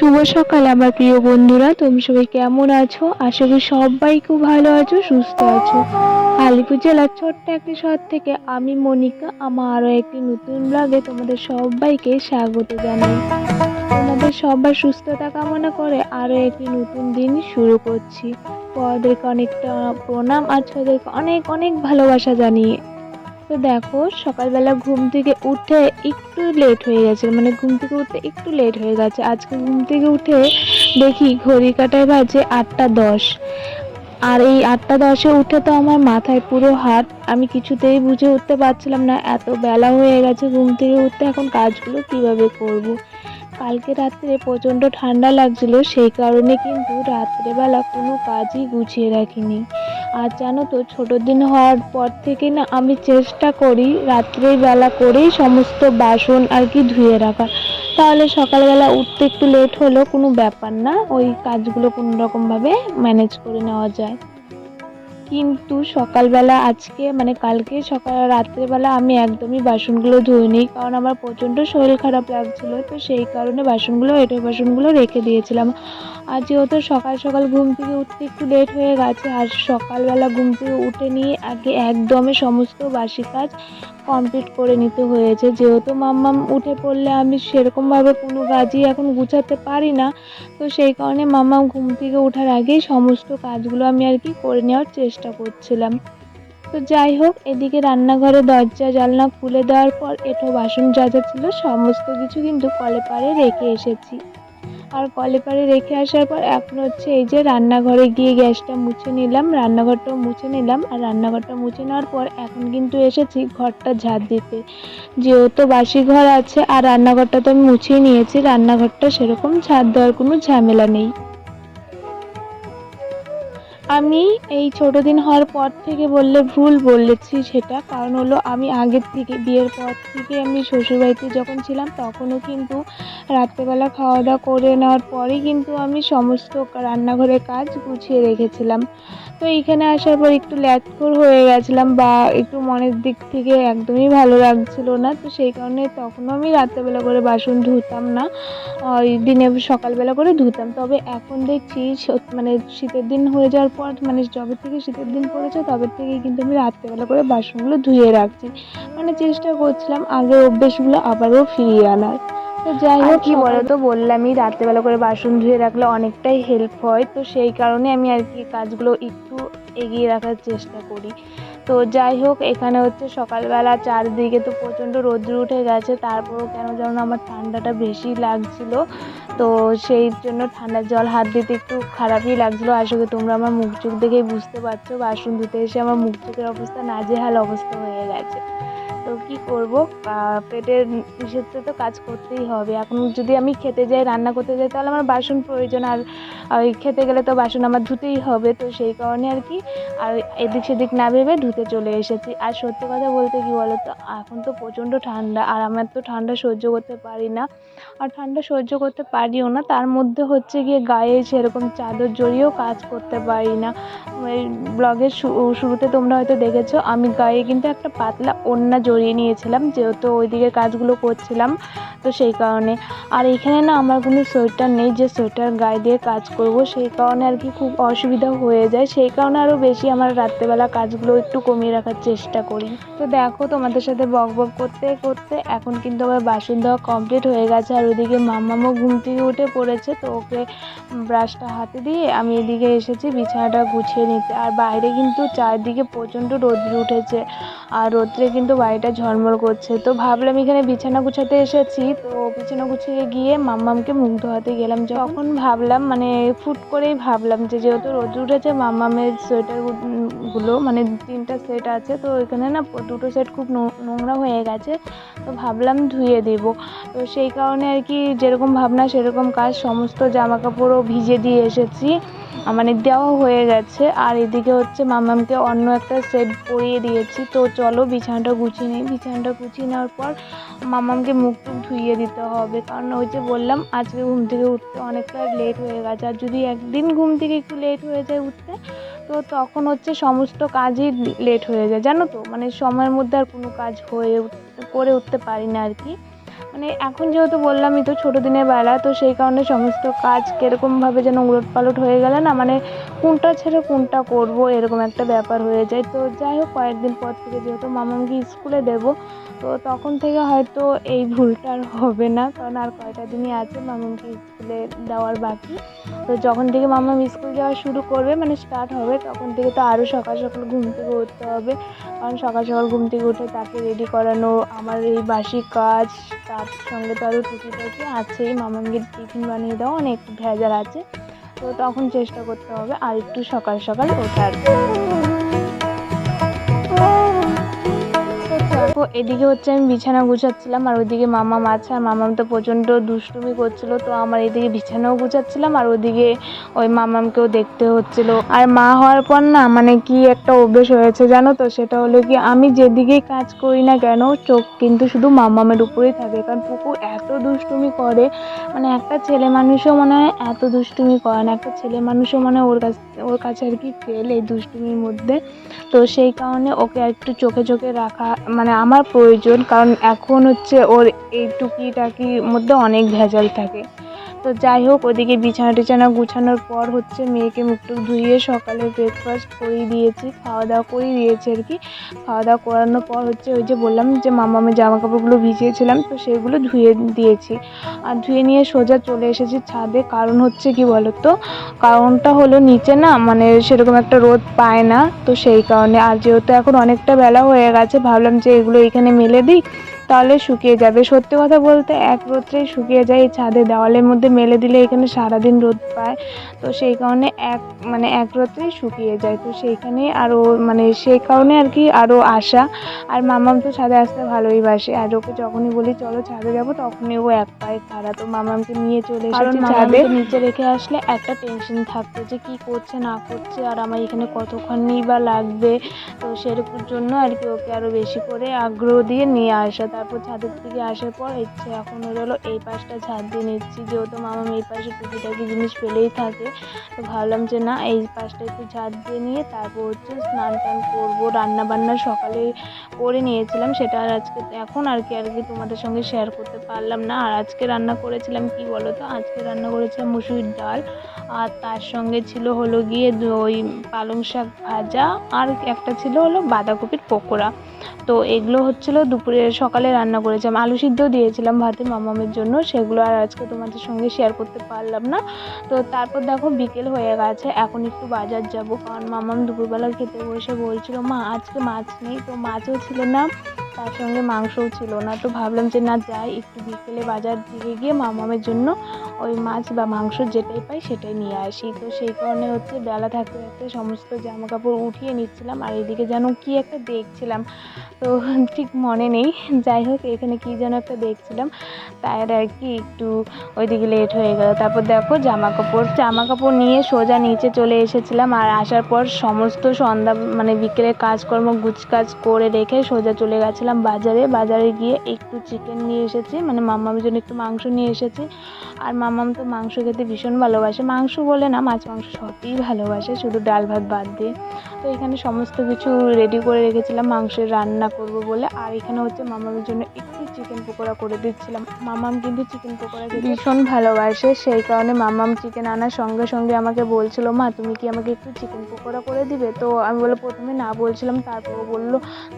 শুভ সকাল, আমার প্রিয় বন্ধুরা। তুমি সবাই কেমন আছো? আশা করি সবাই খুব ভালো আছো, সুস্থ আছো। আলিপুর জেলার ছোট্ট একটি শহর থেকে আমি মনিকা, আমার আরও একটি নতুন ব্লগে তোমাদের সবাইকে স্বাগত জানাই। তোমাদের সবার সুস্থতা কামনা করে আরও একটি নতুন দিন শুরু করছি। বড়দেরকে অনেকটা প্রণাম আর ছোটদেরকে অনেক অনেক ভালোবাসা জানিয়ে তো দেখো, সকালবেলা ঘুম থেকে উঠে একটু লেট হয়ে গেছে মানে ঘুম থেকে উঠতে একটু লেট হয়ে গেছে। আজকে ঘুম থেকে উঠে দেখি ঘড়ি কাটায় বাজে আটটা দশ। আর এই আটটা দশে উঠে তো আমার মাথায় পুরো হাত, আমি কিছুতেই বুঝে উঠতে পারছিলাম না, এত বেলা হয়ে গেছে ঘুম থেকে উঠতে, এখন কাজগুলো কীভাবে করব। কালকে রাত্রে প্রচণ্ড ঠান্ডা লাগছিল, সেই কারণে কিন্তু রাত্রেবেলা কোনো কাজই গুছিয়ে রাখিনি। আর জানো তো, ছোটো দিন হওয়ার পর থেকে না আমি চেষ্টা করি রাত্রেবেলা করেই সমস্ত বাসন আর কি ধুয়ে রাখা তাহলে সকালবেলা উঠতে একটু লেট হলেও কোনো ব্যাপার না, ওই কাজগুলো কোনো রকমভাবে ম্যানেজ করে নেওয়া যায়। কিন্তু সকালবেলা আজকে মানে কালকে সকাল, রাত্রেবেলা আমি একদমই বাসনগুলো ধুইনি কারণ আমার প্রচণ্ড শরীর খারাপ লাগছিল, তো সেই কারণে বাসনগুলো, এঁটো বাসনগুলো রেখে দিয়েছিলাম। আর যেহেতু সকাল সকাল ঘুম থেকে উঠতে একটু লেট হয়ে গেছে, আর সকালবেলা ঘুম থেকে উঠে নিয়ে আগে একদমই সমস্ত বাসি কাজ কমপ্লিট করে নিতে হয়েছে। যেহেতু মাম্মাম উঠে পড়লে আমি সেরকমভাবে কোনো কাজই এখন গুছাতে পারি না। তো সেই কারণে মাম্মাম ঘুম থেকে ওঠার আগেই সমস্ত কাজগুলো আমি আর কি করে নেওয়ার চেষ্টা করছিলাম। তো যাই হোক, এদিকে রান্নাঘরে দরজা, জানলা খুলে দেওয়ার পর এঁটো বাসন যা যা ছিল, সমস্ত কিছু কিন্তু কলে পাড়ে রেখে এসেছি। আর কলে পাড়ে রেখে আসার পর এখন হচ্ছে এই যে রান্নাঘরে গিয়ে গ্যাসটা মুছে নিলাম, রান্নাঘরটাও মুছে নিলাম আর রান্নাঘরটা মুছে নেওয়ার পর এখন কিন্তু এসেছি ঘরটা ঝাড় দিতে। যেহেতু বাসি ঘর আছে আর রান্নাঘরটা তো আমি মুছেই নিয়েছি, রান্নাঘরটা সেরকম ঝাড় দেওয়ার কোনো ঝামেলা নেই। আমি এই ছোট দিন হওয়ার পর থেকে বললে ভুল বলেছি সেটা। কারণ হলো আমি আগের থেকে, বিয়ের পর থেকে আমি শ্বশুরবাড়িতে যখন ছিলাম, তখনও কিন্তু রাত্রেবেলা খাওয়া দাওয়া করে নেওয়ার পরেই কিন্তু আমি সমস্ত রান্নাঘরের কাজ গুছিয়ে রেখেছিলাম। তো এইখানে আসার পর একটু ল্যাটখোর হয়ে গেছিলাম বা একটু মনের দিক থেকে একদমই ভালো লাগছিল না। তো সেই কারণে তখনও আমি রাত্রেবেলা করে বাসন ধুতাম না। ওই দিনে সকালবেলা করে ধুতাম। তবে এখন দেখছি মানে শীতের দিন হয়ে যাওয়ার পর মানে যবে থেকে শীতের দিন পড়েছে তবে থেকেই কিন্তু আমি রাত্রেবেলা করে বাসনগুলো ধুয়ে রাখছি। মানে চেষ্টা করছিলাম আগে অভ্যেসগুলো আবারও ফিরিয়ে আনার। তো যাই হোক কি বলো তো বললামই রাত্রেবেলা করে বাসন ধুয়ে রাখলে অনেকটাই হেল্প হয়। তো সেই কারণে আমি আর কি কাজগুলো একটু এগিয়ে রাখার চেষ্টা করি। তো যাই হোক, এখানে হচ্ছে সকালবেলা চারদিকে তো প্রচণ্ড রোদ্র উঠে গেছে, তারপরও কেন যেন আমার ঠান্ডাটা বেশি লাগছিল। তো সেই জন্য ঠান্ডার জল হাত দিতে একটু খারাপই লাগছিল। আসলে তোমরা আমার মুখ চোখ দেখেই বুঝতে পারছ, বাসন ধুতে এসে আমার মুখ চোখের অবস্থা নাজেহাল অবস্থা হয়ে গেছে। তো কি করব? পেটের ইসেতে তো কাজ করতেই হবে। এখন যদি আমি খেতে যাই, রান্না করতে যাই, তাহলে আমার বাসন প্রয়োজন। আর ওই খেতে গেলে তো বাসন আমার ধুতেই হবে। তো সেই কারণে আর কি, আর এদিক সেদিক না ভেবে ধুতে চলে এসেছি। আর সত্যি কথা বলতে কি বলো তো এখন তো প্রচণ্ড ঠান্ডা। আর আমার তো ঠান্ডা সহ্য করতে পারি না। আর ঠান্ডা সহ্য করতে পারিও না। তার মধ্যে হচ্ছে গিয়ে গায়ে সেরকম চাদর জড়িয়েও কাজ করতে পারি না। ব্লগের শুরুতে তোমরা হয়তো দেখেছ, আমি গায়ে কিন্তু একটা পাতলা ওড়না জড়িয়ে নিয়েছিলাম, যেহেতু ওইদিকে কাজগুলো করছিলাম, তো সেই কারণে। আর এখানে না আমার কোনো সোয়েটার নেই, যে সোয়েটার গায়ে দিয়ে কাজ করব, সেই কারণে আর কি খুব অসুবিধা হয়ে যায়। সেই কারণে আরও বেশি আমার রাত্রেবেলা কাজগুলো একটু কমিয়ে রাখার চেষ্টা করি। তো দেখো তোমাদের সাথে বক বক করতে করতে এখন কিন্তু আমার বাসন দেওয়া কমপ্লিট হয়ে গেছে, আর ওদিকে মাম্মামও ঘুম থেকে উঠে পড়েছে, তো ওকে ব্রাশটা হাতে দিয়ে আমি এদিকে এসেছি বিছানাটা গুছিয়ে নিতে। আর বাইরে কিন্তু চারদিকে প্রচণ্ড রোদ্র উঠেছে, আর রোদ্রে কিন্তু বাড়িটা ঝলমল করছে। তো ভাবলাম এখানে বিছানা গুছাতে এসেছি। তো বিছানা গুছিয়ে গিয়ে মাম্মামকে মুখ ধোয়াতে গেলাম। যখন ভাবলাম মানে ফুট করেই ভাবলাম যে যেহেতু রোদ উঠেছে, মাম্মামের সোয়েটারগুলো মানে তিনটা সেট আছে, তো এখানে না দুটো সেট খুব নোংরা হয়ে গেছে। তো ভাবলাম ধুয়ে দেব। তো সেই কারণে আর কি যেরকম ভাবনা, সেরকম কাজ, সমস্ত জামা কাপড়ও ভিজে দিয়ে এসেছি। মানে দেওয়া হয়ে গেছে। আর এদিকে হচ্ছে মামামকে অন্য একটা সেট পরিয়ে দিয়েছি। তো চলো বিছানাটা গুছিয়ে নিই। বিছানাটা গুছিয়ে নেওয়ার পর মামামকে মুখ টুক ধুইয়ে দিতে হবে। কারণ ওই যে বললাম, আজকে ঘুম থেকে উঠতে অনেকটা লেট হয়ে গেছে। আর যদি একদিন ঘুম থেকে একটু লেট হয়ে যায় উঠতে, তো তখন হচ্ছে সমস্ত কাজই লেট হয়ে যায়। জানো তো মানে সময়ের মধ্যে আর কোনো কাজ হয়ে করে উঠতে পারি না আর কি। মানে এখন যেহেতু বললামই তো ছোটো দিনের বেলা, তো সেই কারণে সমস্ত কাজ কীরকমভাবে যেন উলট পালট হয়ে গেলে না মানে কোনটা ছেড়ে কোনটা করব এরকম একটা ব্যাপার হয়ে যায়। তো যাই হোক, কয়েকদিন পর থেকে যেহেতু মামামকে স্কুলে দেব, তো তখন থেকে হয়তো এই ভুলটা আর হবে না, কারণ আর কয়টা দিনই আছে মামামকে স্কুলে দেওয়ার বাকি। তো যখন থেকে মামাম স্কুল যাওয়া শুরু করবে মানে স্টার্ট হবে, তখন থেকে তো আরও সকাল সকাল ঘুম থেকে উঠতে হবে। কারণ সকাল সকাল ঘুম থেকে উঠে তাকে রেডি করানো, আমার এই বাসি কাজ, তার সঙ্গে তো আরও টুকিটাকি আছেই মামামকে টিফিন বানিয়ে দেওয়া, অনেক ভেজাল আছে। তো তখন চেষ্টা করতে হবে আর একটু সকাল সকাল ওঠার। তো দেখো, এদিকে হচ্ছে আমি বিছানা গুছাচ্ছিলাম আর ওইদিকে মামাম আছে আর মামাম তো প্রচণ্ড দুষ্টুমি করছিল, তো আমার এদিকে বিছানাও গুছাচ্ছিলাম আর ওদিকে ওই মামামকেও দেখতে হচ্ছিল। আর মা হওয়ার পর না মানে কি একটা অভ্যেস হয়েছে জানো তো? সেটা হলো কি, আমি যেদিকেই কাজ করি না কেন, চোখ কিন্তু শুধু মামামের উপরেই থাকে। কারণ পুকু এত দুষ্টুমি করে মানে একটা ছেলে মানুষও মনে হয় এত দুষ্টুমি করে না, একটা ছেলে মানুষও মনে হয় ওর কাছ, ওর কাছে আর কি ফেল এই দুষ্টুমির মধ্যে। তো সেই কারণে ওকে একটু চোখে চোখে রাখা মানে আমার প্রয়োজন কারণ এখন হচ্ছে ওর এই টুকিটাকির মধ্যে অনেক ভেজাল থাকে। তো যাই হোক, ওদিকে বিছানা টিছানা গুছানোর পর হচ্ছে মেয়েকে মুখটুক ধুইয়ে সকালে ব্রেকফাস্ট করিয়ে দিয়েছি, খাওয়া দাওয়া করিয়ে দিয়েছি আর কি। খাওয়া দাওয়া করানোর পর হচ্ছে ওই যে বললাম যে মামামের জামা কাপড়গুলো ভিজিয়েছিলাম, তো সেগুলো ধুয়ে দিয়েছি। আর ধুয়ে নিয়ে সোজা চলে এসেছি ছাদে, কারণ হচ্ছে কি বলতো? কারণটা হলো নিচে না মানে সেরকম একটা রোদ পায় না, তো সেই কারণে। আর যেহেতু এখন অনেকটা বেলা হয়ে গেছে, ভাবলাম যে এগুলো এখানে মেলে দিই। তাহলে শুকিয়ে যাবে। সত্যি কথা বলতে এক রোদ্রেই শুকিয়ে যায় এই ছাদে। দেওয়ালের মধ্যে মেলে দিলে এখানে সারাদিন রোদ পায়। তো সেই কারণে এক মানে এক রোদ্রেই শুকিয়ে যায়। তো সেইখানে আরও মানে সেই কারণে আর কি আরও আশা। আর মামাম তো ছাদে আসতে ভালোই বাসে। আর ওকে যখনই বলি চলো ছাদে যাব তখনই ও এক পায়ে খাড়া। তো মামামকে নিয়ে চলে এসেছি ছাদে। নিচে রেখে আসলে একটা টেনশন থাকতো যে কি করছে না করছে আর আমার এখানে কতক্ষণই বা লাগবে। তো সেরকম জন্য আর কি ওকে আরও বেশি করে আগ্রহ দিয়ে নিয়ে আসা। তারপর ছাদের থেকে আসার পর ইচ্ছে এখন হলো এই পাশটা ছাদ দিয়ে নিচ্ছি। যেহেতু মামাম এই পাশে টুকিটাকি জিনিস ফেলেই থাকে, তো ভাবলাম যে না, এই পাশটা একটু ঝাড় দিয়ে নিয়ে তারপর হচ্ছে স্নান টান করব। রান্না বান্না সকালে করে নিয়েছিলাম, সেটা আর আজকে এখন আর কি আর কি তোমাদের সঙ্গে শেয়ার করতে পারলাম না। আর আজকে রান্না করেছিলাম কি বলো তো আজকে রান্না করেছিলাম মুসুরির ডাল, আর তার সঙ্গে ছিল হলো গিয়ে ওই পালং শাক ভাজা, আর একটা ছিল হলো বাঁধাকপির পকোড়া। তো এগুলো হচ্ছিল দুপুরে সকালে রান্না করেছিলাম। আলু সিদ্ধ দিয়েছিলাম ভাতের মামামের জন্য, সেগুলো আর আজকে তোমাদের সঙ্গে শেয়ার করতে পারলাম না। তো তারপর দেখো বিকেল হয়ে গেছে, এখন একটু বাজার যাব, কারণ মামাম দুপুরবেলা খেতে বসে বলছিল, মা, আজকে মাছ নেই। তো মাছও ছিল না। তার সঙ্গে মাংসও ছিল না। তো ভাবলাম যে, না, যাই, একটু বিকেলে বাজার দিকে গিয়ে মামামের জন্য ওই মাছ বা মাংস যেটাই পাই সেটাই নিয়ে আসি। তো সেই কারণে হচ্ছে বেলা থাকতে থাকতে সমস্ত জামা কাপড় উঠিয়ে নিচ্ছিলাম আর এদিকে যেন কি একটা দেখছিলাম। তো ঠিক মনে নেই। যাই হোক, এখানে কি যেন একটা দেখছিলাম। তাই আর কি একটু ওইদিকে লেট হয়ে গেল। তারপর দেখো জামা কাপড় জামা কাপড় নিয়ে সোজা নিচে চলে এসেছিলাম আর আসার পর সমস্ত সন্ধ্যা মানে বিকেলের কাজকর্ম গুছকাজ করে রেখে সোজা চলে গেছিলাম বাজারে বাজারে গিয়ে একটু চিকেন নিয়ে এসেছি মানে মামামের জন্য একটু মাংস নিয়ে এসেছি। আর মামাম তো মাংস খেতে ভীষণ ভালোবাসে। মাংস বলে না, মাছ মাংস সবই ভালোবাসে, শুধু ডাল ভাত বাদ দিয়ে। তো এখানে সমস্ত কিছু রেডি করে রেখেছিলাম, মাংসের রান্না করব বলে। আর এখানে হচ্ছে মামামের জন্য একটু চিকেন পকোড়া করে দিচ্ছিলাম। মামাম কিন্তু চিকেন পকোড়া ভীষণ ভালোবাসে, সেই কারণে মামাম চিকেন আনার সঙ্গে সঙ্গে আমাকে বলছিল, মা, তুমি কি আমাকে একটু চিকেন পকোড়া করে দিবে? তো আমি বলে, প্রথমে না বলছিলাম, তারপর বলল,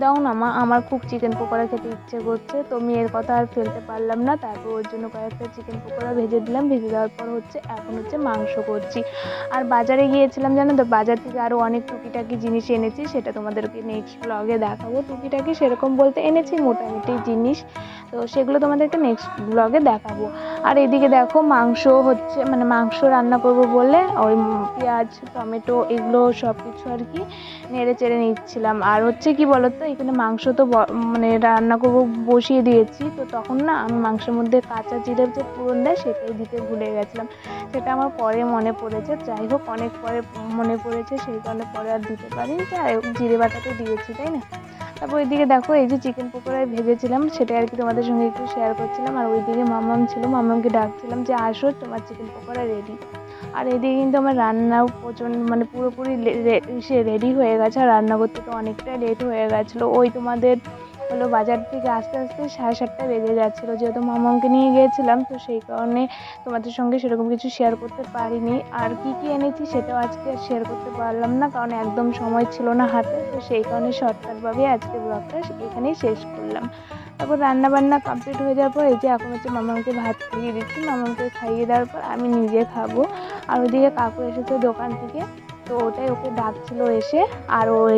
দাও না মা, আমার খুব চিকেন পকোড়া খেতে ইচ্ছে করছে, তো মেয়ের কথা আর ফেলতে পারলাম না, তারপর ওর জন্য কয়েকটা চিকেন পকোড়া ভেজে দিলাম, ভেজে দেওয়ার পর হচ্ছে এখন হচ্ছে মাংস করছি। আর বাজারে গিয়েছিলাম, জানো তো, বাজার থেকে আরও অনেক টুকিটাকি জিনিস এনেছি, সেটা তোমাদেরকে নেক্সট ব্লগে দেখাবো। টুকিটাকি সেরকম বলতে এনেছি, মোটামুটি জিনিস। তো সেগুলো তোমাদেরকে নেক্সট ব্লগে দেখাবো। আর এদিকে দেখো মাংস হচ্ছে মানে মাংস রান্না করব বলে ওই পেঁয়াজ, টমেটো এগুলো সব কিছু আর কি নেড়ে চেড়ে নিচ্ছিলাম। আর হচ্ছে কি বলতো, এখানে মাংস তো মানে রান্না করব বসিয়ে দিয়েছি। তো তখন না আমি মাংসের মধ্যে কাঁচা জিরের যে ফোড়ন দেয় সেটাই দিতে ভুলে গেছিলাম। সেটা আমার পরে মনে পড়েছে। যাই হোক, অনেক পরে মনে পড়েছে, সেই কারণে পরে আর দিতে পারিনি। যাই হোক, জিরে বাটা তো দিয়েছি, তাই না? তারপর ওইদিকে দেখো, এই যে চিকেন পকোড়া ভেজেছিলাম সেটা আর কি তোমাদের সঙ্গে একটু শেয়ার করছিলাম। আর ওইদিকে মামাম ছিল, মামামকে ডাকছিলাম যে, আসো, তোমার চিকেন পকোড়া রেডি আর এদিকে কিন্তু আমার রান্নাও প্রচণ্ড মানে পুরোপুরি সে রেডি হয়ে গেছে। আর রান্না করতে তো অনেকটাই লেট হয়ে গেছিল। ওই তোমাদের হলো বাজার থেকে আস্তে আস্তে সাড়ে সাতটা বেজে যাচ্ছিল। যেহেতু মামাকে নিয়ে গিয়েছিলাম, তো সেই কারণে তোমাদের সঙ্গে সেরকম কিছু শেয়ার করতে পারিনি। আর কি কি এনেছি সেটাও আজকে আর শেয়ার করতে পারলাম না, কারণ একদম সময় ছিল না হাতে। তো সেই কারণে শর্টকাটভাবে আজকে ব্লগটা এখানেই শেষ করলাম। তারপর রান্না বান্না কমপ্লিট হয়ে যাওয়ার পর এই যে এখন হচ্ছে মামাকে ভাত খাইয়ে দিচ্ছি। মামাকে খাইয়ে দেওয়ার পর আমি নিজে খাব। আর ওদিকে কাকু এসেছে দোকান থেকে, তো ওটাই ওকে ডাকছিল এসে। আর ওই